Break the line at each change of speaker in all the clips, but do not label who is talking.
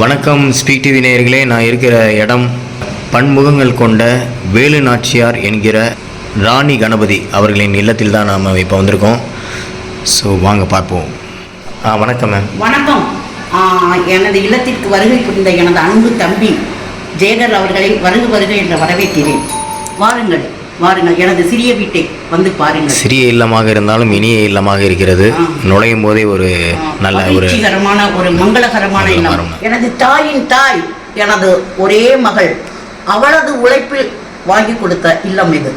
வணக்கம் speak TV நேயர்களே. நான் இருக்கிற இடம் பன்முகங்கள் கொண்ட வேலு நாச்சியார் என்கிற ராணி கணபதி அவர்களின் இல்லத்தில் தான் நாம் இப்போ வந்திருக்கோம். ஸோ வாங்க பார்ப்போம். ஆ வணக்கம் மேம்
வணக்கம். எனது இல்லத்திற்கு வருகை புரிந்த எனது அன்பு தம்பி ஜெயகர் அவர்களை வருக வருக என்று வரவேற்கிறேன். வாருங்கள். வாருங்கள். எனது சிறிய வீட்டை வந்து பாருங்கள்.
சிறிய இல்லமாக இருந்தாலும் இனிய இல்லமாக இருக்கிறது. நுழையும் போதே ஒரு நல்ல ஒரு
ஒரு மங்களகரமான இல்லம். எனது தாயின் தாய் எனது ஒரே மகள் அவளது உழைப்பில் வாங்கி கொடுத்த இல்லம் இது.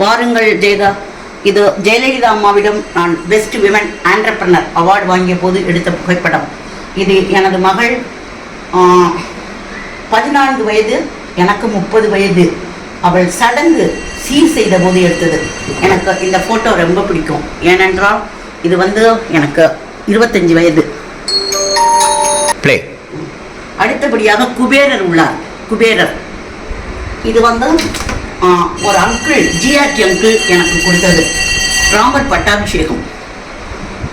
வாருங்கள் ஜெயதா. இது ஜெயலலிதா அம்மாவிடம் நான் பெஸ்ட் விமன் ஆண்டர்பிரனர் அவார்டு வாங்கிய போது எடுத்த புகைப்படம். இது எனது மகள் பதினான்கு வயது எனக்கு முப்பது வயது. அவள் சடங்கு சீர் செய்த போது எடுத்தது. எனக்கு இந்த ஃபோட்டோ ரொம்ப பிடிக்கும். ஏனென்றால் இது வந்து எனக்கு இருபத்தஞ்சு வயது.
ப்ளே
அடுத்தபடியாக குபேரர் உள்ளார். குபேரர். இது வந்து ஒரு அங்கிள் ஜிஆர்டி அங்கிள் எனக்கு கொடுத்தது. ராமர் பட்டாபிஷேகம்.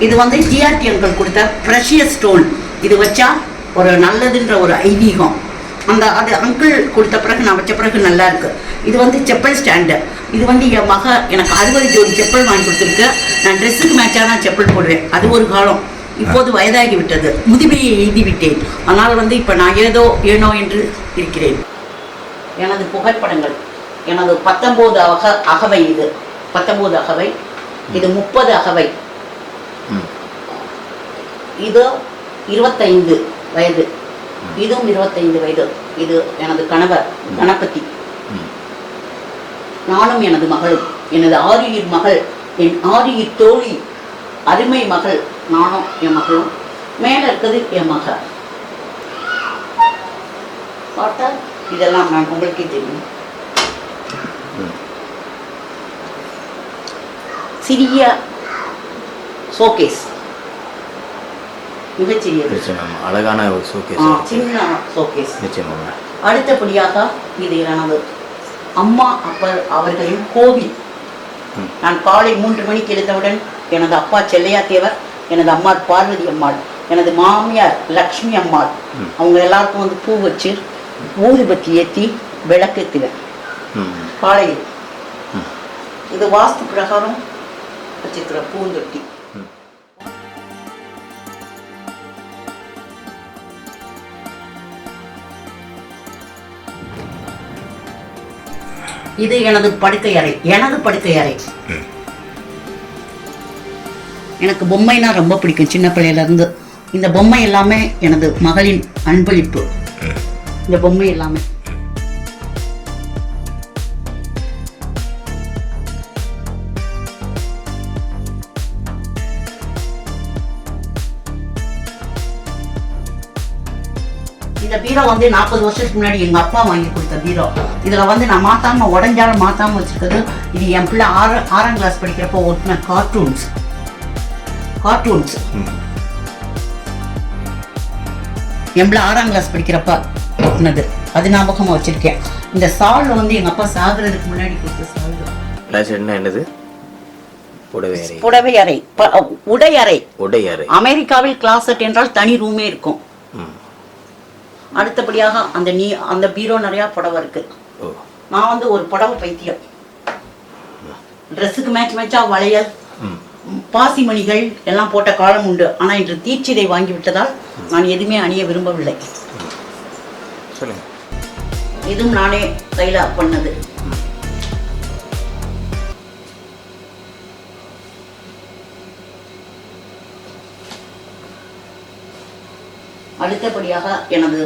இது வந்து ஜிஆர்டி அங்கிள் கொடுத்த ப்ரெஷியஸ் ஸ்டோன் இது வச்சா ஒரு நல்லதுன்ற ஒரு ஐதீகம். அந்த அது அங்கிள் கொடுத்த பிறகு நான் வச்ச பிறகு நல்லா இருக்கு. இது வந்து செப்பல் ஸ்டாண்டு. இது வந்து என் மக எனக்கு அறுபது ஜோடி செப்பல் வாங்கி கொடுத்துருக்கு. நான் ட்ரெஸ்ஸுக்கு மேட்சாக நான் செப்பல் போடுவேன் அது ஒரு காலம். இப்போது வயதாகி விட்டது. முதுமையை எழுதி விட்டேன். அதனால் வந்து இப்போ நான் ஏதோ ஏனோ என்று இருக்கிறேன். எனது புகைப்படங்கள். எனது பத்தொம்போது அக அகவை இது. பத்தொம்போது அகவை இது முப்பது அகவை. இது இருபத்தைந்து வயது. இதுவும் இருபத்தைந்து வயது. இது எனது கணவர் கணபதி. நானும் எனது மகளும் எனது ஆரியர் மகள் என் ஆரியர் தோழி அருமை மகள் நானும் என் மகளும் மேலே இருக்கிறது என் மக. பார்த்தா இதெல்லாம் நான் உங்களுக்கே தெரியும். சிறிய ஷோகேஸ் மிகச்சிறியது
நிச்சயம் அழகான ஒரு
ஆ,
ஷோகேஸ்
சின்ன ஷோகேஸ்
நிச்சயமாக.
அடுத்தபடியாக இது எனது அம்மா அப்பர் அவர்களின் கோவில். நான் காலை மூன்று மணிக்கு எழுந்தவுடன் எனது அப்பா செல்லையா தேவர் எனது அம்மா பார்வதி அம்மாள் எனது மாமியார் லக்ஷ்மி அம்மாள். அவங்க எல்லாருக்கும் வந்து பூ வச்சு ஊதுபத்தி ஏற்றி விளக்கேற்றுவேன் காலையில். இது வாஸ்து பிரகாரம் வச்சிருக்கிற பூந்தொட்டி. இது எனது படுக்கை அறை எனது படுக்கை அறை. எனக்கு பொம்மைனா ரொம்ப பிடிக்கும் சின்ன பிள்ளையில இருந்து இந்த பொம்மை எல்லாமே எனது மகளின் அன்பளிப்பு. இந்த பொம்மை எல்லாமே பீரோ வந்து நாற்பது வருஷத்துக்கு முன்னாடி எங்க அப்பா வாங்கி கொடுத்த பீரோ. இதுல வந்து நான் மாத்தாம உடஞ்சாலும் மாத்தாம வச்சிருக்கிறது. இது என் பிள்ளை ஆறு ஆறாம் கிளாஸ் படிக்கிறப்போ ஒட்டின கார்ட்டூன்ஸ் கார்ட்டூன்ஸ். என் பிள்ளை ஆறாம் கிளாஸ் படிக்கிறப்ப ஒட்டினது அது ஞாபகமா வச்சிருக்கேன். இந்த சால் வந்து எங்க அப்பா சாகுறதுக்கு முன்னாடி கொடுத்த சால்
என்னது? புடவை அறை.
உடை அறை.
உடை அறை.
அமெரிக்காவில் கிளாசட் என்றால் தனி ரூமே இருக்கும். அடுத்தபடியாக அந்த நீ அந்த பீரோ நிறையா புடவை இருக்கு. நான் வந்து ஒரு புடவை பைத்தியம். ட்ரெஸ்ஸுக்கு மேட்ச் மேட்சா வளையல்
ம்.
பாசிமணிகள் எல்லாம் போட்ட காலம் உண்டு. ஆனால் இன்று தீட்சிதை வாங்கி விட்டதால் நான் எதுவுமே அணிய விரும்பவில்லை. இதுவும் நானே கையில் பண்ணது. அடுத்தபடியாக எனது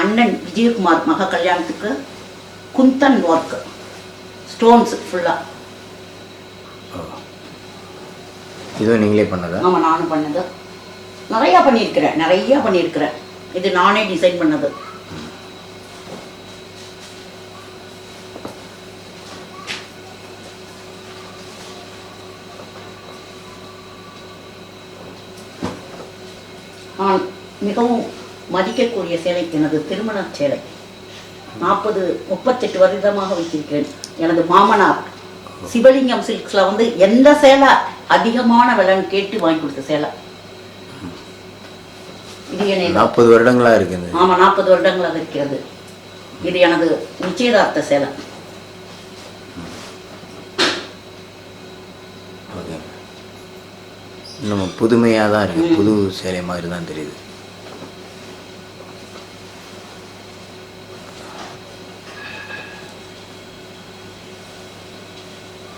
அண்ணன் விஜயகுமார் மக கல்யாணத்துக்கு குந்தன் ஒர்க் ஸ்டோன்ஸ் ஃபுல்லாக
இதுவும் நீங்களே பண்ணதா?
ஆமாம் நானும் பண்ணது. நிறையா பண்ணியிருக்கிறேன் நிறையா பண்ணியிருக்கிறேன். இது நானே டிசைன் பண்ணது நான் மிகவும் மதிக்கக்கூடிய சேலை எனது திருமண சேலை. நாற்பது முப்பத்தெட்டு வருடமாக வைத்திருக்கிறேன். எனது மாமனார் சிவலிங்கம் சில்க்ஸில் வந்து எந்த சேலை அதிகமான விலைன்னு கேட்டு வாங்கி கொடுத்த சேலை. இது
நாற்பது வருடங்களா இருக்குது?
ஆமாம் நாற்பது வருடங்களாக இருக்கிறது. இது எனது நிச்சயதார்த்த சேலை.
இன்னும் புதுமையாக தான் இருக்கு. புது சேலை மாதிரி தான் தெரியுது.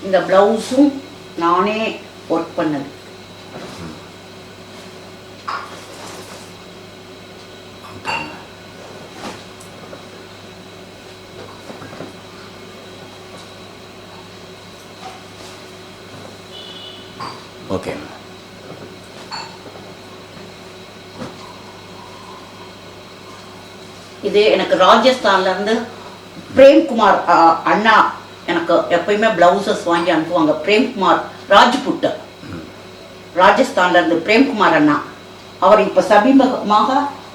இந்த ப்ளவுஸும் நானே ஒர்க் பண்ணது.
ஓகே
இது எனக்கு ராஜஸ்தான்ல இருந்து பிரேம்குமார் அண்ணா எனக்கு எப்பயுமே பிளவுசஸ் வாங்கி அனுப்புவாங்க. பிரேம்குமார் ராஜ்புட்டு. ராஜஸ்தான்ல இருந்து பிரேம்குமார் அண்ணா. அவர் இப்ப சமீபமாக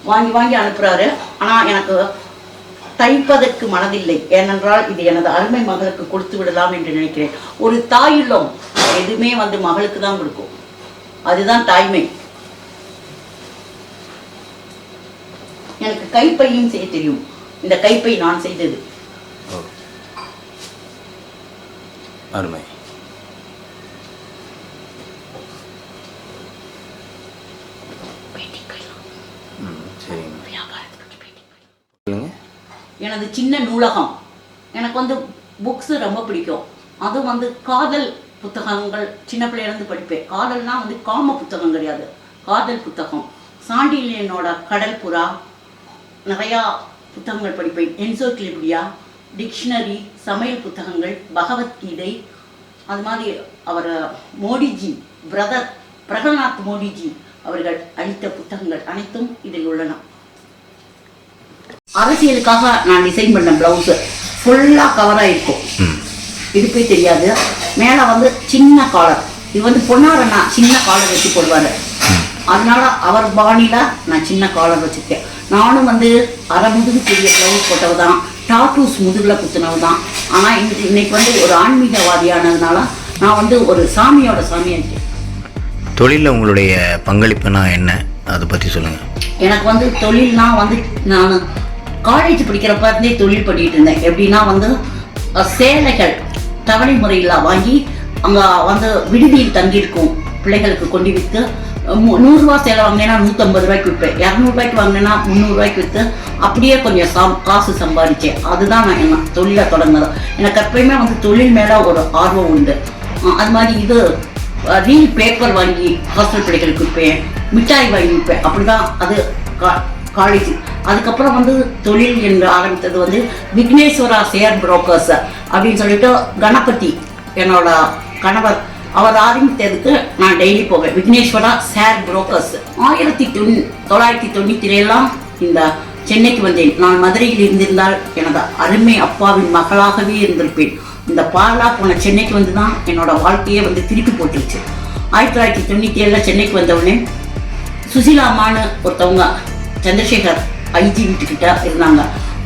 வாங்கி வாங்கி அனுப்புறாரு. ஆனா எனக்கு தைப்பதற்கு மனதில்லை. ஏனென்றால் இது எனது அருமை மகளுக்கு கொடுத்து விடலாம் என்று நினைக்கிறேன். ஒரு தாயுள்ளம் எதுவுமே வந்து மகளுக்கு தான் கொடுக்கும். அதுதான் தாய்மை. எனக்கு கைப்பையும் செய்ய தெரியும். இந்த கைப்பை நான் செய்தது.
அருமை.
எனது சின்ன நூலகம். எனக்கு வந்து புக்ஸ் ரொம்ப பிடிக்கும். அது வந்து காதல் புத்தகங்கள் சின்ன பிள்ளையிலேருந்து படிப்பேன். காதல்னா வந்து காம புத்தகம் கிடையாது. காதல் புத்தகம். சாண்டிலியனோட கடல் புறா. நிறையா புத்தகங்கள் படிப்பேன். என்சோக்லிபிடியா டிக்ஷனரி சமையல் புத்தகங்கள் பகவத்கீதை அது மாதிரி அவர் மோடிஜி பிரதர் பிரகல்நாத் மோடிஜி அவர்கள் அளித்த புத்தகங்கள் அனைத்தும் இதில் உள்ளன. அரசியலுக்காக நான் டிசைன் பண்ண பிளவுஸ் ஃபுல்லாக கவர் ஆயிருக்கும் இடுப்பே தெரியாது. மேலே வந்து சின்ன காலர் இது வந்து பொன்னாரண்ணா சின்ன காலர் வச்சு போடுவார். அதனால அவர் பாணியில் நான் சின்ன காலர் வச்சுருக்கேன். நானும் வந்து அரை முதுகு பெரிய ப்ளவுஸ் போட்டவ தான் டாட்டூஸ் முதுகில் குத்துனவு தான் ஆனால் இன்னைக்கு இன்னைக்கு வந்து ஒரு ஆன்மீகவாதியானதுனால நான் வந்து ஒரு சாமியோட சாமியாச்சு
தொழிலில் உங்களுடைய பங்களிப்புனா என்ன? அதை பற்றி சொல்லுங்கள்
எனக்கு வந்து தொழில்னா வந்து நான் காலேஜ் படிக்கிறப்ப இருந்தே தொழில் பண்ணிட்டு இருந்தேன். எப்படின்னா வந்து சேலைகள் தவணை முறையில் வாங்கி அங்கே வந்து விடுதியில் தங்கியிருக்கும் பிள்ளைகளுக்கு கொண்டு விற்று நூறுரூவா சேலை வாங்கினேன்னா நூற்றம்பது ரூபாய்க்கு விற்பேன். இரநூறுபாய்க்கு வாங்கினேன்னா முந்நூறுரூவாய்க்கு விற்று அப்படியே கொஞ்சம் சம் காசு சம்பாதிச்சேன். அதுதான் நான் என்ன தொழிலை தொடங்கினது. எனக்கு எப்பயுமே வந்து தொழில் மேலே ஒரு ஆர்வம் உண்டு. அது மாதிரி இது ரீல் பேப்பர் வாங்கி ஹாஸ்டல் பிள்ளைகளுக்கு விற்பேன் மிட்டாய் வாங்கி விற்பேன். அப்படிதான் அது காலேஜ் அதுக்கப்புறம் வந்து தொழில் என்று ஆரம்பித்தது வந்து விக்னேஸ்வரா ஷேர் புரோக்கர்ஸ் அப்படின்னு சொல்லிட்டு கணபதி என்னோட கணவர் அவர் ஆரம்பித்ததுக்கு நான் டெய்லி போவேன். விக்னேஸ்வரா சேர் புரோக்கர்ஸ் ஆயிரத்தி தொண்ணூ தொள்ளாயிரத்தி தொண்ணூற்றி எல்லாம் இந்த சென்னைக்கு வந்தேன். நான் மதுரையில் இருந்திருந்தால் எனது அருமை அப்பாவின் மகளாகவே இருந்திருப்பேன். இந்த பாலா போன சென்னைக்கு வந்து தான் என்னோட வாழ்க்கையே வந்து திருப்பி போட்டுருச்சு. ஆயிரத்தி தொள்ளாயிரத்தி தொண்ணூற்றி ஏழில் சென்னைக்கு வந்தவுடனே சுசிலா அம்மான்னு ஒருத்தவங்க சந்திரசேகர் ஐஜி வீட்டுக்கிட்ட இருந்தாங்க.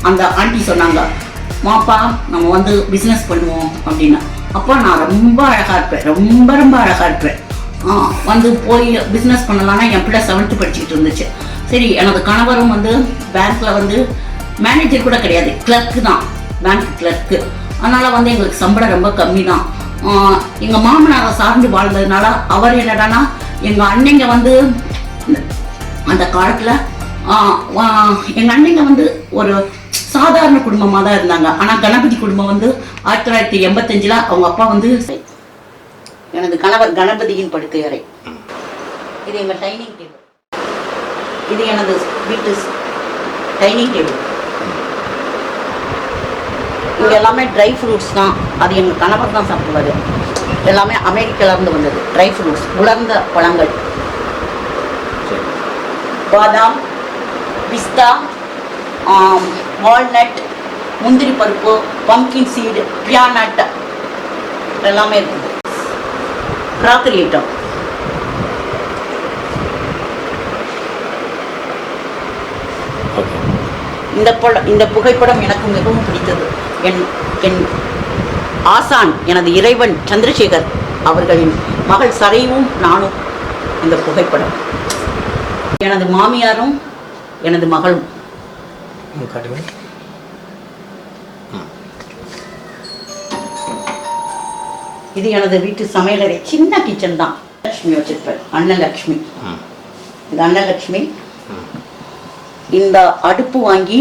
அந்த ஆண்டி சொன்னாங்க மாப்பா நம்ம வந்து பிஸ்னஸ் பண்ணுவோம் அப்படின்னு. அப்பா நான் ரொம்ப அழகாக இருப்பேன். ரொம்ப ரொம்ப அழகாக இருப்பேன். ஆ, வந்து போய் பிஸ்னஸ் பண்ணலான்னா என் பிள்ளை செவன்த்து படிச்சுக்கிட்டு இருந்துச்சு. சரி எனது கணவரும் வந்து பேங்க்கில் வந்து மேனேஜர் கூட கிடையாது. கிளர்க்கு தான். பேங்க் கிளர்க்கு அதனால் வந்து எங்களுக்கு சம்பளம் ரொம்ப கம்மி தான். எங்கள் மாமனாரை சார்ந்து வாழ்ந்ததுனால அவர் என்னடானா எங்கள் அன்னைங்க வந்து அந்த காலத்தில் எங்கள் அண்ணங்க வந்து ஒரு சாதாரண குடும்பமாக தான் இருந்தாங்க. ஆனால் கணபதி குடும்பம் வந்து ஆயிரத்தி தொள்ளாயிரத்தி எண்பத்தஞ்சில் அவங்க அப்பா வந்து எனது கணவர் கணபதியின் படுக்கை அறை. இது எங்கள் டைனிங் டேபிள். இது எனது வீட்டு டைனிங் டேபிள். இது எல்லாமே ட்ரை ஃப்ரூட்ஸ் தான். அது எங்கள் கணவர் தான் சாப்பிடுவாரு. எல்லாமே அமெரிக்காவிலேருந்து வந்தது. ட்ரை ஃப்ரூட்ஸ் உலர்ந்த பழங்கள். பாதாம் பிஸ்தா வால்நட் முந்திரி பருப்பு பம்கின் சீடு பியானட் எல்லாமே இருக்குது ராத்திரி ஐட்டம்.
ஓகே
இந்த படம் இந்த புகைப்படம் எனக்கு மிகவும் பிடித்தது. என் என் ஆசான் எனது இறைவன் சந்திரசேகர் அவர்களின் மகள் சரையும் நானும் இந்த புகைப்படம். எனது மாமியாரும் எனது மகளும்
காட்டுங்க
இது எனது வீட்டு சமையலறை. சின்ன கிச்சன் தான். லக்ஷ்மி வச்சிருப்பேன். அன்னலக்ஷ்மி இது அன்னலக்ஷ்மி இந்த அடுப்பு வாங்கி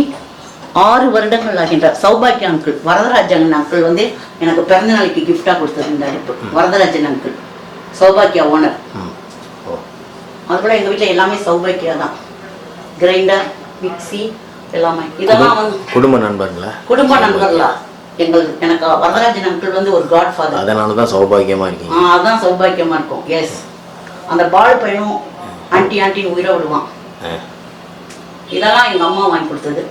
ஆறு வருடங்கள் ஆகின்ற சௌபாக்கிய அங்கிள் வரதராஜன் அங்கிள் வந்து எனக்கு பிறந்த நாளைக்கு gift-ஆ கொடுத்தது இந்த அடுப்பு. வரதராஜன் அங்கிள் சௌபாக்கியா ஓனர் அதுபோல எங்க வீட்ல எல்லாமே சௌபாக்கியா தான் கிரைண்டர் மிக்ஸி எல்லாமே. இதெல்லாம் வந்து
குடும்ப நண்பர்களா?
குடும்ப நண்பர்களா. எங்கள் எனக்கு வரதராஜன் அங்கிள் வந்து ஒரு காட் ஃபாதர்
அதனால தான் சௌபாகியமாக இருக்கீங்க
அதான் சௌபாக்கியமா இருக்கும். எஸ் அந்த பால் பையனும் ஆன்ட்டி ஆன்ட்டின்னு உயிரை விடுவான். இதெல்லாம் எங்க அம்மா வாங்கி கொடுத்தது.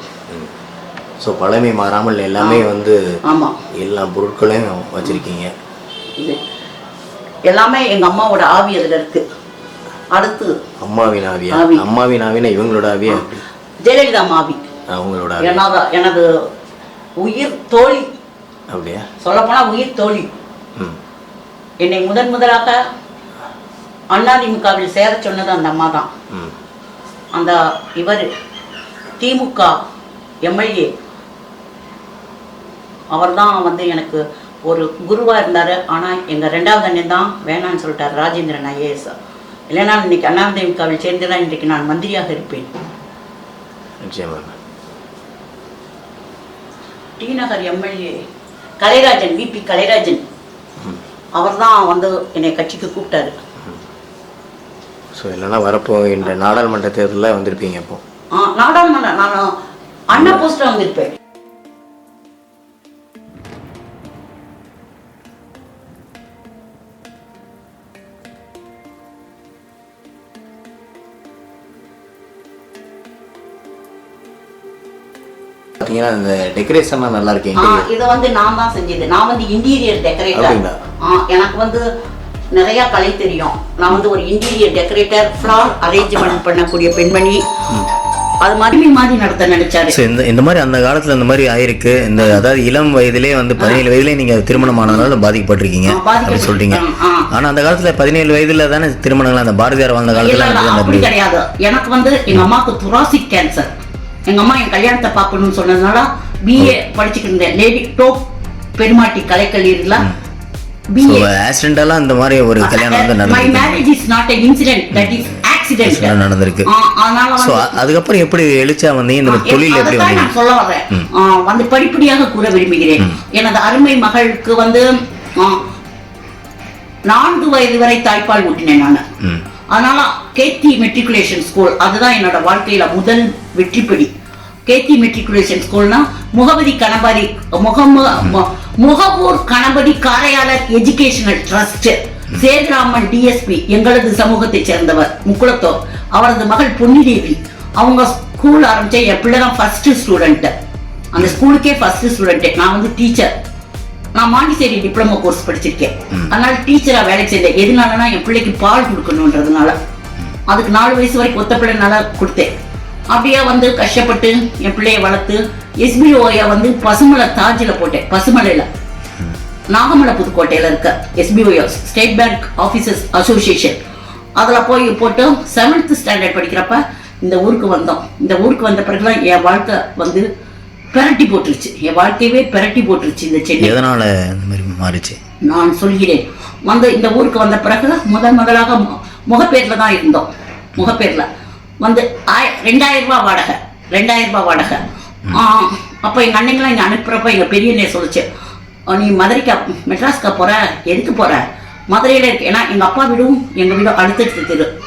ஸோ பழமை மாறாமல் எல்லாமே வந்து
ஆமா.
எல்லா பொருட்களையும் வச்சுருக்கீங்க.
இது எல்லாமே எங்க அம்மாவோட ஆவி அதுல இருக்கு. அடுத்து
அம்மாவின் ஆவியா?
ஆவி.
அம்மாவின் ஆவினா இவங்களோட ஆவியா?
ஜெயலலிதா மாவி
அவங்களோட
எனது எனது உயிர் தோழி.
அப்படியா?
சொல்லப்போனா உயிர் தோழி.
ம்.
என்னை முதன் முதலாக அதிமுகவில் சேர சொன்னது அந்த அம்மா தான் அந்த இவர் திமுக எம்எல்ஏ. அவர் தான் வந்து எனக்கு ஒரு குருவாக இருந்தார். ஆனால் எங்கள் ரெண்டாவது அண்ணன் தான் வேணான்னு சொல்லிட்டார் ராஜேந்திரன் ஐஏஎஸ். இல்லைன்னா இன்னைக்கு அதிமுகவில் சேர்ந்து தான் இன்றைக்கு நான் மந்திரியாக இருப்பேன்.
நிச்சயமாக.
T Nagar MLA Kalairajan V P Kalairajan. அவர் தான் வந்து என்னை கட்சிக்கு கூப்பிட்டாரு.
ஸோ இல்லைன்னா வரப்போ இந்த நாடாளுமன்ற தேர்தலில் வந்திருப்பீங்க அப்போ.
ஆ, நாடாளுமன்ற நான் அண்ணா போஸ்டர் வந்திருப்பேன்.
பார்த்தீங்கன்னா இந்த டெக்கரேஷன்லாம் நல்லா இருக்கு.
இதை வந்து நான் தான் செஞ்சது. நான் வந்து இன்டீரியர் டெக்கரேட்டர்? எனக்கு வந்து நிறைய கலை தெரியும். நான் வந்து ஒரு இன்டீரியர் டெக்கரேட்டர் ஃப்ளார் அரேஞ்ச்மெண்ட் பண்ணக்கூடிய பெண்மணி. அது மாதிரி மாதிரி நடத்த நினைச்சாரு.
ஸோ இந்த இந்த மாதிரி அந்த காலத்தில் இந்த மாதிரி ஆயிருக்கு. இந்த அதாவது இளம் வயதிலே வந்து பதினேழு வயதிலே நீங்கள் திருமணம் ஆனதுனால பாதிக்கப்பட்டிருக்கீங்க.
ஆ, பாதிக்கப்பட்டிருக்கேன்.
அப்படி சொல்லிட்டீங்க
ஆ.
ஆனால் அந்த காலத்தில் பதினேழு வயதில் தானே திருமணங்கள் அந்த பாரதியார் வாழ்ந்த காலத்தில்
எனக்கு வந்து எங்க அம்மாவுக்கு துராசிக் கேன்சர் எங்க அம்மா என் கல்யாணத்தை பார்க்கணும்னு சொன்னதுனால பிஏ படிச்சுட்டு இருந்தேன். லேடி டோப் பெருமாட்டி கலைக்கல்லூரியில் பிஏ
ஆக்சிடென்டெல்லாம் இந்த மாதிரி ஒரு கல்யாணம் வந்து
my marriage is not a incident that is accident
Accident. நடந்திருக்கு. ஸோ அதுக்கப்புறம் எப்படி எழுச்சா வந்தீங்க இந்த தொழில் எப்படி வந்தீங்க
சொல்ல வந்து படிப்படியாக கூற விரும்புகிறேன். எனது அருமை மகளுக்கு வந்து நான்கு வயது வரை தாய்ப்பால் ஊட்டினேன் நான். அதனால கேத்தி மெட்ரிகுலேஷன் ஸ்கூல் அதுதான் என்னோட வாழ்க்கையில முதல் வெற்றிப்படி. கேத்தி மெட்ரிகுலேஷன் ஸ்கூல்னா முகபதி கணபதி முகமு முகபூர் கணபதி காரையாளர் எஜுகேஷனல் ட்ரஸ்ட் சேதுராமன் டிஎஸ்பி எங்களது சமூகத்தை சேர்ந்தவர் முக்குளத்தோர். அவரது மகள் பொன்னிதேவி. அவங்க ஸ்கூல் ஆரம்பிச்ச என் பிள்ளை தான் ஃபர்ஸ்ட் ஸ்டூடெண்ட் அந்த ஸ்கூலுக்கே ஃபர்ஸ்ட் ஸ்டூடெண்ட் நான் வந்து டீச்சர் நான் மாண்டிசேரி டிப்ளமோ கோர்ஸ் படிச்சிருக்கேன். அதனால டீச்சரா வேலை செய்தேன் எதுனாலனா என் பிள்ளைக்கு பால் கொடுக்கணுன்றதுனால. அதுக்கு நாலு வயசு வரைக்கும் ஒத்த கொடுத்தேன். அப்படியே வந்து கஷ்டப்பட்டு என் பிள்ளைய வளர்த்து எஸ்பிஓய வந்து பசுமலை தாஜில் போட்டேன் பசுமலையில். நாகமலை புதுக்கோட்டையில் இருக்க SBO state bank officers association அதில் போய் போட்டு செவன்த் ஸ்டாண்டர்ட் படிக்கிறப்ப இந்த ஊருக்கு வந்தோம். இந்த ஊருக்கு வந்த பிறகுலாம் என் வாழ்க்கை வந்து பிரட்டி போட்டுருச்சு. என் வாழ்க்கையவே பிரட்டி போட்டுருச்சு இந்த சென்னை.
எதனால் இந்த மாதிரி மாறிச்சு?
நான் சொல்கிறேன். வந்து இந்த ஊருக்கு வந்த பிறகு முதல் முதலாக முகப்பேர்ல தான் இருந்தோம். முகப்பேர்ல. வந்து ஆய ரெண்டாயிரம் ரூபாய் வாடகை. ரெண்டாயிரம் ரூபாய் வாடகை. அப்போ எங்கள் அண்ணங்களாம் இங்கே அனுப்புகிறப்ப எங்கள் பெரியண்ணே சொல்லுச்சு "ஆ, நீ மதுரைக்கா மெட்ராஸ்க்கா போகிற எதுக்கு போகிற மதுரையில் இருக்கு. ஏன்னா எங்கள் அப்பா வீடும் எங்கள் வீடும் அடுத்தடுத்து தெரு.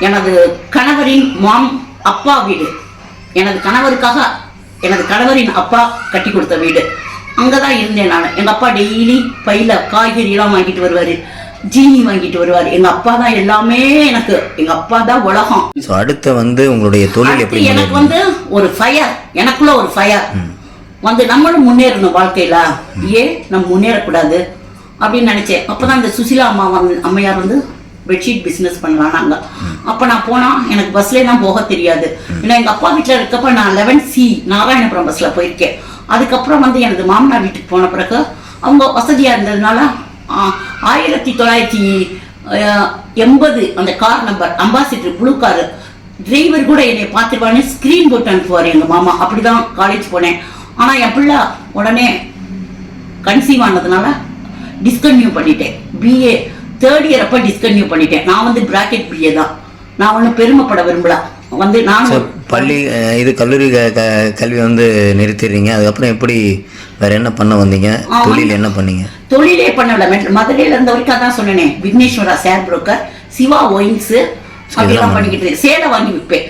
எனது கணவரின் மாம் அப்பா வீடு. எனது கணவருக்காக எனது கணவரின் அப்பா கட்டி கொடுத்த வீடு. அங்கே தான் இருந்தேன் நான். எங்கள் அப்பா டெய்லி பையில காய்கறியெல்லாம் வாங்கிட்டு வருவார். ஜீனி வாங்கிட்டு வருவார். எங்கள் அப்பா தான் எல்லாமே எனக்கு. எங்கள் அப்பா தான் உலகம்.
ஸோ அடுத்து வந்து உங்களுடைய தொழில் எப்படி
எனக்கு? வந்து ஒரு ஃபயர் எனக்குள்ள ஒரு ஃபயர் வந்து நம்மளும் முன்னேறணும் வாழ்க்கையில. ஏன்? நம்ம முன்னேறக்கூடாது. அப்படின்னு நினைச்சேன். அப்பதான் இந்த சுசிலா அம்மா வந்து அம்மையார் வந்து பெட்ஷீட் பிஸ்னஸ் பண்ணலான்னாங்க அப்போ நான் போனா எனக்கு பஸ்ல தான் போக தெரியாது. ஏன்னா எங்க அப்பா வீட்டில் இருக்கப்ப நான் லெவன் சி நாராயணபுரம் பஸ்ல போயிருக்கேன். அதுக்கப்புறம் வந்து எனது மாமனார் வீட்டுக்கு போன பிறகு அவங்க வசதியா இருந்ததுனால ஆயிரத்தி தொள்ளாயிரத்தி எண்பது அந்த car number ambassador blue car driver கூட என்னை பார்த்துருவானே ஸ்க்ரீன் போட்டு அனுப்புவார் எங்கள் மாமா. அப்படிதான் காலேஜ் போனேன். ஆனால் என் பிள்ளை உடனே கன்சீவ் ஆனதுனால டிஸ்கன்டினியூ பண்ணிட்டேன். பிஏ தேர்ட் இயர் அப்போ டிஸ்கன்டினியூ பண்ணிட்டேன். நான் வந்து பிராக்கெட் பிஏ தான். நான் ஒன்றும் பெருமைப்பட விரும்பல. வந்து நான்
பள்ளி இது கல்லூரி கல்வி வந்து நிறுத்திடுறீங்க. அதுக்கப்புறம் எப்படி வேற என்ன பண்ண வந்தீங்க? தொழில் என்ன பண்ணீங்க?
தொழிலே பண்ணல மதுரையில இருந்த வரைக்கும் அதான் சொன்னேனே. Vigneswara share broker Siva wines அப்படிலாம் பண்ணிக்கிட்டு. சேலை வாங்கி விற்பேன்.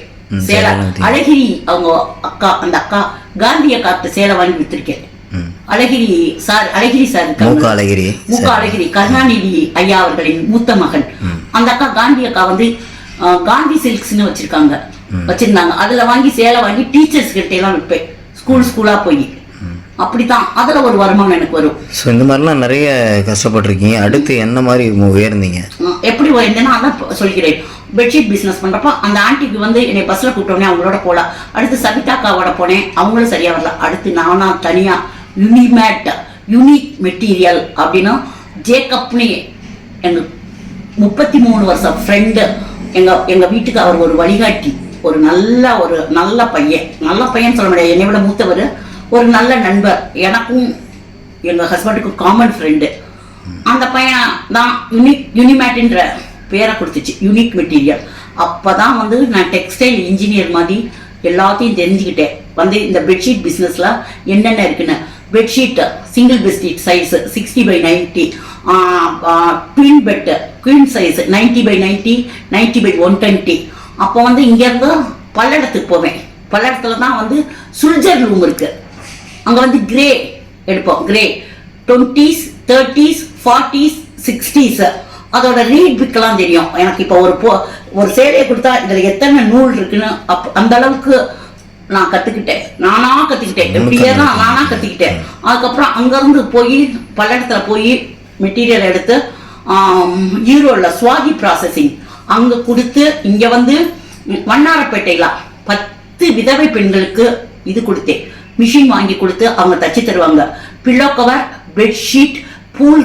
சேலை. அழகிரி அவங்க அக்கா அந்த அக்கா காந்திய காத்து சேலை வாங்கி வித்திருக்கேன். அழகிரி சார் அழகிரி சார்.
மூக்க அழகிரி
மூக்க அழகிரி கருணாநிதி ஐயா அவர்களின் மூத்த மகன். அந்த அக்கா காந்தி அக்கா வந்து காந்தி சில்க்ஸ்னு வச்சிருக்காங்க. வச்சிருந்தாங்க. அதுல வாங்கி சேலை வாங்கி டீச்சர்ஸ் கிட்ட எல்லாம் விற்பேன் ஸ்கூல் ஸ்கூலா போய். அப்படித்தான். அதுல ஒரு வருமானம் எனக்கு வரும்.
ஸோ இந்த மாதிரிலாம் நிறைய கஷ்டப்பட்டிருக்கீங்க. அடுத்து என்ன மாதிரி உயர்ந்தீங்க?
எப்படி இருந்தேன்னா அதான் சொல்கிறேன். பெட்ஷீட் பிசினஸ் பண்றப்ப அந்த ஆண்டிக்கு வந்து என்னை பஸ்ல கூப்பிட்டோன்னே அவங்களோட போலாம் அடுத்து சவிதாக்காவோட போனேன். அவங்களும் சரியா வரல. அடுத்து நானா தனியா யூனிமேட் யூனிக் மெட்டீரியல் அப்படின்னா ஜேக்கப்னு எங்க முப்பத்தி மூணு வருஷம் ஃப்ரெண்டு எங்க எங்க வீட்டுக்கு அவர் ஒரு வழிகாட்டி ஒரு நல்ல ஒரு நல்ல பையன். நல்ல பையன் சொல்ல முடியாது என்னை விட மூத்தவர். ஒரு நல்ல நண்பர். எனக்கும் எங்க ஹஸ்பண்டுக்கும் காமன் ஃப்ரெண்டு அந்த பையன் தான் யூனிக் யூனிமேட்டுன்ற பேரை கொடுத்துச்சு யூனிக் மெட்டீரியல் அப்போ தான் வந்து நான் டெக்ஸ்டைல் இன்ஜினியர் மாதிரி எல்லாத்தையும் தெரிஞ்சுக்கிட்டேன். வந்து இந்த பெட்ஷீட் பிஸ்னஸ்ல என்னென்ன இருக்குன்னு. Bedsheet single bedsheet size sixty by ninety twin bed queen size ninety by ninety ninety by one twenty அப்போ வந்து இங்கேருந்து பல்லடத்துக்கு போவேன். பல்லடத்தில் தான் வந்து சுல்ஜர் ரூம் இருக்குது அங்கே வந்து கிரே எடுப்போம். Grey twenties thirties forties sixties அதோட ரீட் பிக்கெல்லாம் தெரியும். எனக்கு இப்போ ஒரு போ ஒரு சேலையை கொடுத்தா இதில் எத்தனை நூல் இருக்குன்னு அப் அந்த அளவுக்கு நான் கற்றுக்கிட்டேன் நானா கற்றுக்கிட்டேன் எப்படியே தான் நானா கற்றுக்கிட்டேன் அதுக்கப்புறம் அங்கேருந்து போய் பல்லடத்துல போய் மெட்டீரியல் எடுத்து ஈரோடில் சுவாதி ப்ராசஸிங் அங்கே கொடுத்து இங்கே வந்து வண்ணாரப்பேட்டையில பத்து விதவை பெண்களுக்கு இது கொடுத்தேன். மிஷின் வாங்கி கொடுத்து அவங்க தச்சு தருவாங்க. Pillow cover bedsheet pool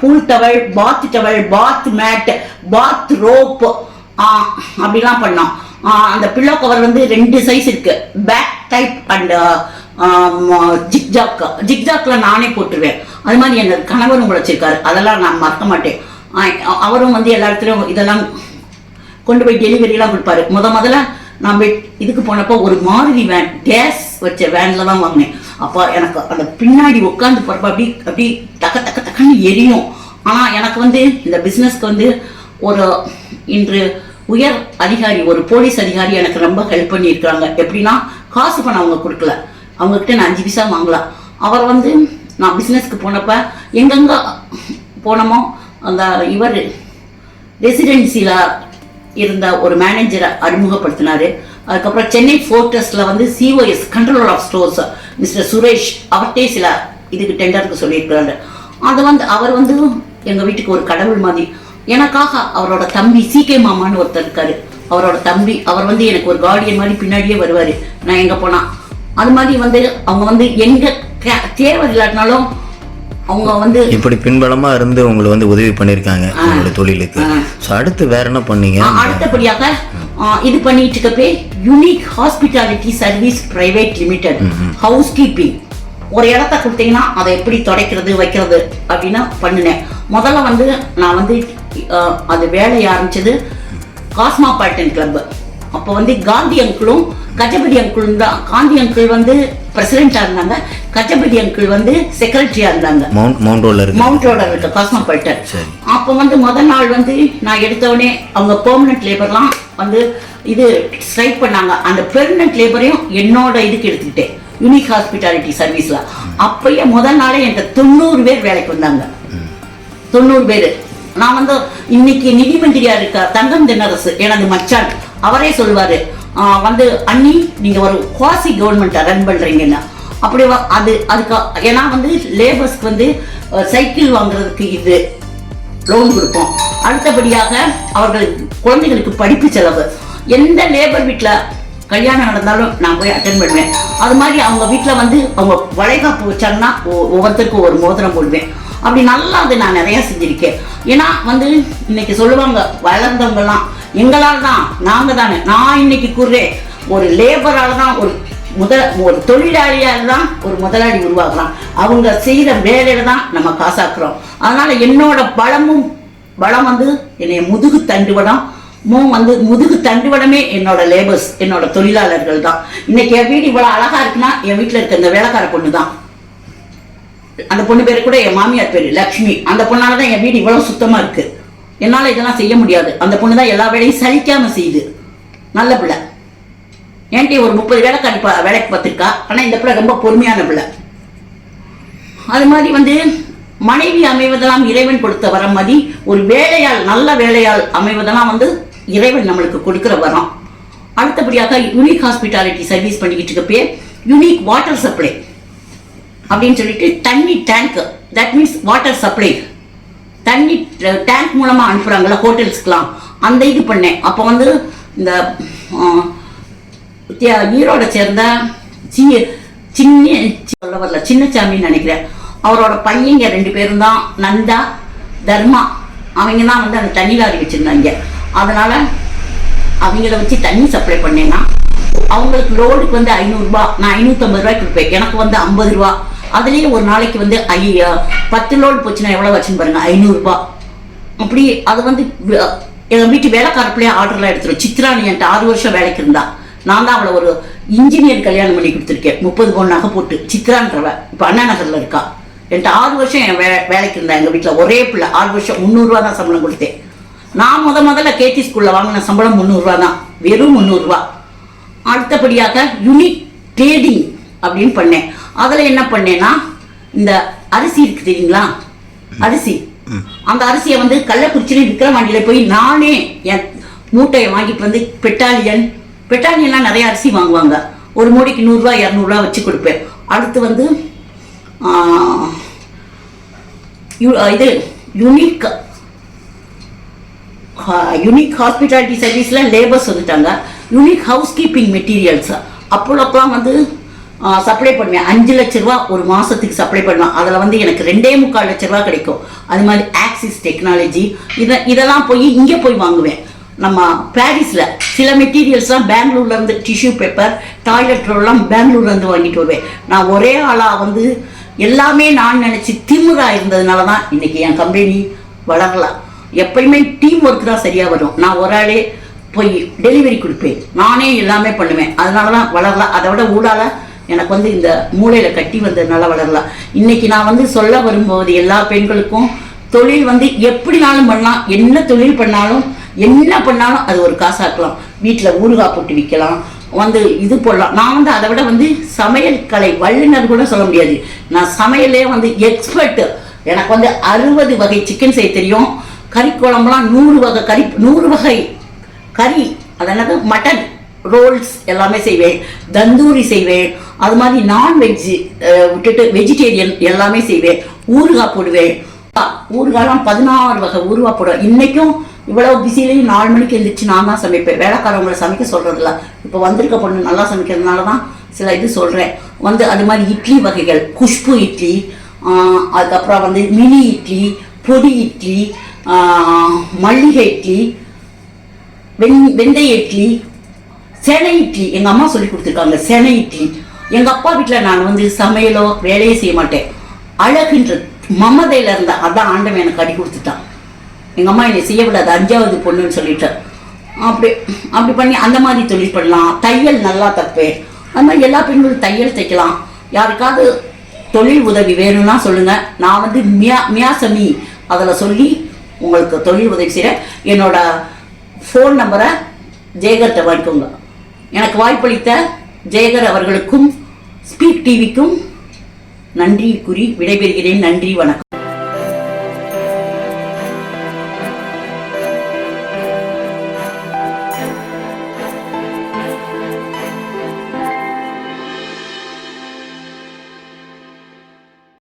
pool towel bath towel bath mat bath robe அப்படிலாம் பண்ணோம். அந்த பில்லோ கவர் வந்து ரெண்டு சைஸ் இருக்கு. பேக் டைப் அண்ட் ஜிக்ஜாக் ஜிக்ஜாக்ல நானே போட்டுருவேன். அது மாதிரி என்னோட கணவரும் வச்சிருக்காரு. அதெல்லாம் நான் மறக்க மாட்டேன். அவரும் வந்து எல்லா இடத்துலையும் இதெல்லாம் கொண்டு போய் டெலிவரியெல்லாம் கொடுப்பாரு. முத முதல்ல நான் போய் இதுக்கு போனப்போ ஒரு மாருதி வேன் கேஸ் வச்ச வேன்ல தான் வாங்கினேன். அப்போ எனக்கு அந்த பின்னாடி உட்காந்து போறப்ப அப்படி அப்படி தக்க தக்க தக்கன்னு எரியும். ஆனால் எனக்கு வந்து இந்த பிஸ்னஸ்க்கு வந்து ஒரு இன்று உயர் அதிகாரி ஒரு போலீஸ் அதிகாரி எனக்கு ரொம்ப ஹெல்ப் பண்ணியிருக்காங்க எப்படின்னா காசு பணம் அவங்க கொடுக்கல. அவங்கக்கிட்ட நான் அஞ்சு பைசா வாங்கலாம் அவர் வந்து நான் பிஸ்னஸ்க்கு போனப்ப எங்கெங்க போனோமோ அந்த இவர் ரெசிடென்சியில் இருந்த ஒரு மேனேஜரை அறிமுகப்படுத்தினாரு. அதுக்கப்புறம் சென்னை ஃபோர்டஸ்ல வந்து COS controller of stores mister Suresh அவர்கிட்டே சில இதுக்கு டெண்டருக்கு சொல்லியிருக்கிறாரு. அது வந்து அவர் வந்து எங்கள் வீட்டுக்கு ஒரு கடவுள் மாதிரி எனக்காக அவரோட தம்பி சீகே மாமான்னு ஒருத்தர் இருக்காரு. அவரோட தம்பி அவர் வந்து எனக்கு ஒரு கார்டியன் மாதிரி பின்னாடியே வருவாரு. நான் எங்க போனா? அது மாதிரி வந்து அவங்க வந்து எங்க தேவை இல்லாட்டினாலும் அவங்க வந்து
இப்படி பின்பலமா இருந்து உங்களை வந்து உதவி பண்ணியிருக்காங்க
ஆ.
உங்களோட தொழிலுக்கு. ஸோ அடுத்து வேற என்ன பண்ணீங்க?
அடுத்தபடியாக இது பண்ணிட்டு இருக்கப்பே unique hospitality service private limited house keeping ஒரு இடத்த கொடுத்தீங்கன்னா அதை எப்படி துடைக்கிறது வைக்கிறது அப்படின்னு பண்ணினேன். முதல்ல வந்து நான் வந்து அது வேலையை ஆரம்பிச்சது காஸ்மாபாலிட்டன் கிளப் அப்போ வந்து காந்தி அங்கிளும் கஜபதி அங்கிளும் தான். காந்தி அங்கிள் வந்து பிரசிடென்டா இருந்தாங்க. கஜபதி அங்கிள் வந்து செக்ரட்டரியா இருந்தாங்க.
மவுண்ட் ரோட்ல இருக்கு.
மவுண்ட் ரோட இருக்க காஸ்மாபாலிட்டன். அப்போ வந்து முதல் நாள் வந்து நான் எடுத்தவொடனே அவங்க பெர்மனன்ட் லேபர்லாம் வந்து இது ஸ்ட்ரைக் பண்ணாங்க. அந்த பெர்மனன்ட் லேபரையும் என்னோட இதுக்கு எடுத்துக்கிட்டேன். யூனிக் ஹாஸ்பிட்டாலிட்டி சர்வீஸ்ல அப்பயே முதல் நாளே என்கிட்ட தொண்ணூறு பேர் வேலைக்கு வந்தாங்க. தொண்ணூறு பேர். நான் வந்து இன்னைக்கு நிதி மந்திரியா இருக்கார் தங்கம் தென்னரசு எனது மச்சான். அவரே சொல்வாரு ஆஹ் வந்து அண்ணி நீங்க ஒரு குவாசி கவர்மெண்ட்டை ரன் பண்றீங்கன்னு. அப்படி அது அதுக்கு ஏன்னா வந்து லேபர்ஸ்க்கு வந்து சைக்கிள் வாங்குறதுக்கு இது லோன் கொடுப்போம். அடுத்தபடியாக அவர்கள் குழந்தைகளுக்கு படிப்பு செலவு. எந்த லேபர் வீட்டில் கல்யாணம் நடந்தாலும் நான் போய் அட்டன் பண்ணுவேன். அது மாதிரி அவங்க வீட்டில் வந்து அவங்க வளைகாப்பு வச்சாங்கன்னா ஒ- ஒவ்வொருத்தருக்கும் ஒரு மோதிரம் போடுவேன். அப்படி நல்லா அது நான் நிறைய செஞ்சுருக்கேன். ஏன்னா வந்து இன்னைக்கு சொல்லுவாங்க வளர்ந்தவங்கலாம் எங்களால் தான் நாங்க தானே. நான் இன்னைக்கு கூறுறேன் ஒரு லேபரால தான் ஒரு முதல் ஒரு தொழிலாளியால் தான் ஒரு முதலாளி உருவாகலாம். அவங்க செய்கிற வேலையில தான் நம்ம காசாக்குறோம். அதனால என்னோட பலமும் பலம் வந்து என்னைய முதுகு தண்டுவடம் மூ வந்து முதுகு தண்டுவடமே என்னோட லேபர்ஸ் என்னோட தொழிலாளர்கள் தான். இன்னைக்கு என் வீடு இவ்வளவு அழகா இருக்குன்னா என் வீட்டில் இருக்க இந்த வேலைக்கார பொண்ணு தான் அந்த பொண்ணு பேரு கூட என் மாமியார் பேரு லக்ஷ்மி. அந்த பொண்ணால தான் என் வீடு இவ்வளவு சுத்தமா இருக்கு. என்னால் இதெல்லாம் செய்ய முடியாது. அந்த பொண்ணு தான் எல்லா வேலையும் சலிக்காம செய்யுது. நல்ல பிள்ளை. ஏன்டி ஒரு முப்பது வேலை பா- வேலைக்கு பார்த்துருக்கா? ஆனால் இந்த பிள்ளை ரொம்ப பொறுமையான பிள்ளை. அது மாதிரி வந்து மனைவி அமைவதெல்லாம் இறைவன் கொடுத்த வரம் மாதிரி ஒரு வேலையாள் நல்ல வேலையாள் அமைவதெல்லாம் வந்து இறைவன் நம்மளுக்கு கொடுக்குற வரம். அடுத்தபடியாக யூனிக் ஹாஸ்பிட்டாலிட்டி சர்வீஸ் பண்ணிக்கிட்டு இருக்கப்பே யூனிக் வாட்டர் சப்ளை அப்படின்னு சொல்லிட்டு தண்ணி tank that means water supply தண்ணி டேங்க் மூலமா அனுப்புறாங்கல்ல ஹோட்டல்ஸ்க்குலாம் அந்த இது பண்ணேன். அப்போ வந்து இந்த ஈரோட சேர்ந்த சி சின்ன சொல்ல வரல சின்னச்சாமின்னு நினைக்கிறேன். அவரோட பையங்க ரெண்டு பேரும் தான். நந்தா தர்மா. அவங்க தான் வந்து அந்த தண்ணி லாரி வச்சிருந்தாங்க. அதனால அவங்கள வச்சு தண்ணி சப்ளை பண்ணேன்னா அவங்களுக்கு லோடுக்கு வந்து ஐநூறுரூபா நான் ஐநூற்றம்பது ரூபாய்க்கு கொடுப்பேன். எனக்கு வந்து ஐம்பது ரூபா. அதுலேயே ஒரு நாளைக்கு வந்து ஐயா பத்து லோடு போச்சுன்னா எவ்வளோ வச்சுன்னு பாருங்க ஐநூறுரூபா அப்படி அது வந்து எங்கள் எங்க வீட்டு வேலைக்காரப்பிள்ளையே ஆர்டர்லாம் எடுத்துரும் சித்ராணி என்கிட்ட ஆறு வருஷம் வேலைக்கு இருந்தா. நான் தான் அவளை ஒரு இன்ஜினியர் கல்யாணம் பண்ணி கொடுத்துருக்கேன். முப்பது பவுன் நகை போட்டு சித்ரான்றவ. இப்போ அண்ணா நகரில் இருக்கா. என்கிட்ட ஆறு வருஷம் என் வே வேலைக்கு இருந்தா எங்கள் வீட்டில் ஒரே பிள்ளை. ஆறு வருஷம் முந்நூறுரூவா தான் சம்பளம் கொடுத்தேன். நான் முத முதல்ல கேடி ஸ்கூலில் வாங்கின சம்பளம் முந்நூறுரூவா தான். வெறும் முந்நூறுரூவா அடுத்தபடியாக யூனிக் ட்ரேடிங் அப்படின்னு பண்ணேன். அதில் என்ன பண்ணேன்னா இந்த அரிசி இருக்கு தெரியுங்களா? அரிசி. அந்த அரிசியை வந்து கள்ளக்குறிச்சியில விக்கிரவாண்டியில போய் நானே என் மூட்டையை வாங்கிட்டு வந்து பெட்டாலியன் பெட்டாலியன்லாம் நிறைய அரிசி வாங்குவாங்க. ஒரு மூடைக்கு நூறுரூவா இரநூறுவா வச்சு கொடுப்பேன். அடுத்து வந்து இது யூனிக் யூனிக் ஹாஸ்பிட்டாலிட்டி சர்வீஸ்ல லேபர்ஸ் வந்துட்டாங்க யூனிக் ஹவுஸ் கீப்பிங் மெட்டீரியல்ஸ் அப்போலோக்கெல்லாம் வந்து சப்ளை பண்ணுவேன். அஞ்சு லட்ச ரூபா ஒரு மாதத்துக்கு சப்ளை பண்ணுவேன். அதில் வந்து எனக்கு ரெண்டே முக்கால் லட்ச ரூபா கிடைக்கும். அது மாதிரி ஆக்சிஸ் டெக்னாலஜி இதை இதெல்லாம் போய் இங்கே போய் வாங்குவேன். நம்ம பாரிஸில் சில மெட்டீரியல்ஸ்லாம் பெங்களூர்லேருந்து டிஷ்யூ பேப்பர் டாய்லெட் ரோல்லாம் பெங்களூர்லேருந்து வாங்கிட்டு வருவேன். நான் ஒரே ஆளாக வந்து எல்லாமே நான் நினச்சி திமுறா இருந்ததுனால தான் இன்னைக்கு என் கம்பெனி வளரலாம் எப்பயுமே டீம் ஒர்க் தான் சரியாக வரும். நான் ஒரு ஆளே போய் டெலிவரி கொடுப்பேன். நானே எல்லாமே பண்ணுவேன். அதனால தான் வளரலாம் அதை விட ஊடால எனக்கு வந்து இந்த மூளையில கட்டி வந்ததுனால வளரலாம் இன்னைக்கு நான் வந்து சொல்ல வரும்போது எல்லா பெண்களுக்கும் தொழில் வந்து எப்படினாலும் பண்ணலாம். என்ன தொழில் பண்ணாலும் என்ன பண்ணாலும் அது ஒரு காசாக்கலாம். வீட்டில் ஊறுகாய் போட்டு விற்கலாம் வந்து இது போடலாம். நான் வந்து அதை விட வந்து சமையல் கலை வல்லுநர் கூட சொல்ல முடியாது. நான் சமையலே வந்து எக்ஸ்பர்ட்டு எனக்கு வந்து அறுபது வகை சிக்கன் செய்ய தெரியும். கறி குழம்புலாம் நூறு வகை கறி நூறு வகை கறி. அது என்னது? மட்டன் ரோல்ஸ் எல்லாமே செய்வேன் தந்தூரி செய்வேன் அது மாதிரி நான்வெஜ் விட்டுட்டு வெஜிடேரியன் எல்லாமே செய்வேன். ஊறுகாய் போடுவேன். ஊறுகாய்லாம் பதினாறு வகை ஊறுகாய் போடுவேன். இன்னைக்கும் இவ்வளவு பிஸிலையும் நாலு மணிக்கு எழுந்திரிச்சு நான் தான் சமைப்பேன். வேலைக்காரவங்களை சமைக்க சொல்கிறதில்ல இப்போ வந்திருக்க பொண்ணு நல்லா சமைக்கிறதுனால தான் சில இது சொல்றேன். வந்து அது மாதிரி இட்லி வகைகள் குஷ்பு இட்லி அதுக்கப்புறம் வந்து மினி இட்லி பொடி இட்லி மல்லிகை இட்லி வெண் வெந்தய இட்லி செனை இட்லி எங்கள் அம்மா சொல்லி கொடுத்துருக்காங்க செனை இட்லி எங்கள் அப்பா வீட்டில் நான் வந்து சமையலோ வேலையே செய்ய மாட்டேன். அழகுன்ற மமதையில் இருந்த அதான் ஆண்டவன் எனக்கு அடி கொடுத்துட்டான். எங்கள் அம்மா என்னை செய்ய விடாது அஞ்சாவது பொண்ணுன்னு சொல்லிட்டேன் அப்படி அப்படி பண்ணி அந்த மாதிரி தொழில் பண்ணலாம். தையல் நல்லா தப்பேன். அது மாதிரி எல்லா பெண்களும் தையல் தைக்கலாம். யாருக்காவது தொழில் உதவி வேணும்னா சொல்லுங்கள் நான் வந்து மியா மியாசமி அதில் சொல்லி உங்களுக்கு தொழில் உதவி செய்கிறேன் என்னோட ஃபோன் நம்பரை ஜெயகர்கிட்ட வாங்கிக்கோங்க. எனக்கு வாய்ப்பளித்த ஜெயகர் அவர்களுக்கும் ஸ்பீக் டிவிக்கும் நன்றி கூறி விடைபெறுகிறேன். நன்றி வணக்கம்.